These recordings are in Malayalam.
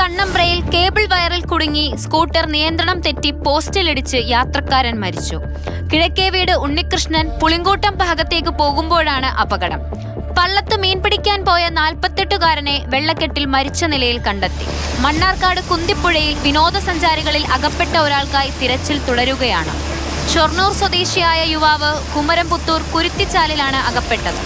കണ്ണമ്പ്രയിൽ കേബിൾ വയറിൽ കുടുങ്ങി സ്കൂട്ടർ നിയന്ത്രണം തെറ്റി പോസ്റ്റിലിടിച്ച് യാത്രക്കാരൻ മരിച്ചു. കിഴക്കേ വീട് ഉണ്ണികൃഷ്ണൻ പുളിങ്കൂട്ടം ഭാഗത്തേക്ക് പോകുമ്പോഴാണ് അപകടം. പള്ളത്ത് മീൻ പിടിക്കാൻ പോയ നാൽപ്പത്തെട്ടുകാരനെ വെള്ളക്കെട്ടിൽ മരിച്ച നിലയിൽ കണ്ടെത്തി. മണ്ണാർക്കാട് കുന്തിപ്പുഴയിൽ വിനോദസഞ്ചാരികളിൽ അകപ്പെട്ട ഒരാൾക്കായി തിരച്ചിൽ തുടരുകയാണ്. ഷൊർണൂർ സ്വദേശിയായ യുവാവ് കുമരംപുത്തൂർ കുരുത്തിച്ചാലിലാണ് അകപ്പെട്ടത്.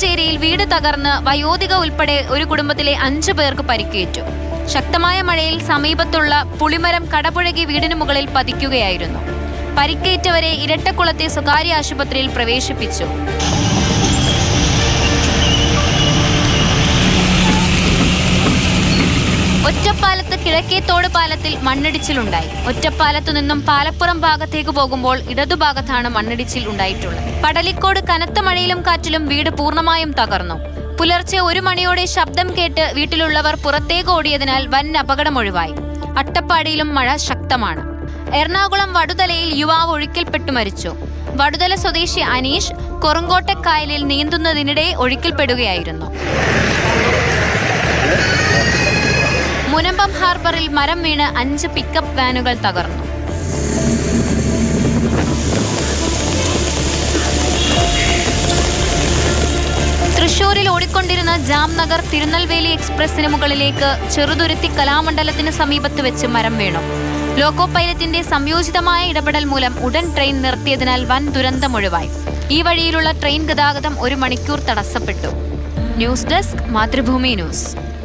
വടക്കഞ്ചേരിയിൽ വീട് തകർന്ന് വയോധിക ഉൾപ്പെടെ ഒരു കുടുംബത്തിലെ അഞ്ചു പേർക്ക് പരിക്കേറ്റു. ശക്തമായ മഴയിൽ സമീപത്തുള്ള പുളിമരം കടപുഴകി വീടിന് മുകളിൽ പതിക്കുകയായിരുന്നു. പരിക്കേറ്റവരെ ഇരട്ടക്കുളത്തെ സ്വകാര്യ ആശുപത്രിയിൽ പ്രവേശിപ്പിച്ചു. ഒറ്റപ്പാലത്ത് കിഴക്കേത്തോട് പാലത്തിൽ മണ്ണിടിച്ചിലുണ്ടായി. ഒറ്റപ്പാലത്തു നിന്നും പാലപ്പുറം ഭാഗത്തേക്ക് പോകുമ്പോൾ ഇടതുഭാഗത്താണ് മണ്ണിടിച്ചിൽ ഉണ്ടായിട്ടുള്ളത്. പടലിക്കോട് കനത്ത മഴയിലും കാറ്റിലും വീട് പൂർണമായും തകർന്നു. പുലർച്ചെ ഒരു മണിയോടെ ശബ്ദം കേട്ട് വീട്ടിലുള്ളവർ പുറത്തേക്ക് ഓടിയതിനാൽ വൻ അപകടം ഒഴിവായി. അട്ടപ്പാടിയിലും മഴ ശക്തമാണ്. എറണാകുളം വടുതലയിൽ യുവാവ് ഒഴുക്കിൽപ്പെട്ടു മരിച്ചു. വടുതല സ്വദേശി അനീഷ് കൊറങ്കോട്ടക്കായലിൽ നീന്തുന്നതിനിടെ ഒഴുക്കിൽപ്പെടുകയായിരുന്നു. മുനമ്പം മരം വീണ് അഞ്ച് പിക്കപ്പ് വാനുകൾ തകർന്നു. തൃശൂരിൽ ഓടിക്കൊണ്ടിരുന്ന ജാംനഗർ തിരുനെൽവേലി എക്സ്പ്രസിന് മുകളിലേക്ക് ചെറുതുരുത്തി കലാമണ്ഡലത്തിന് സമീപത്ത് വെച്ച് മരം വീണു. ലോക്കോ പൈലറ്റിന്റെ സംയോജിതമായ ഇടപെടൽ മൂലം ഉടൻ ട്രെയിൻ നിർത്തിയതിനാൽ വൻ ദുരന്തമൊഴിവായി ഈ വഴിയിലുള്ള ട്രെയിൻ ഗതാഗതം ഒരു മണിക്കൂർ തടസ്സപ്പെട്ടു. News desk Mathrubhumi news.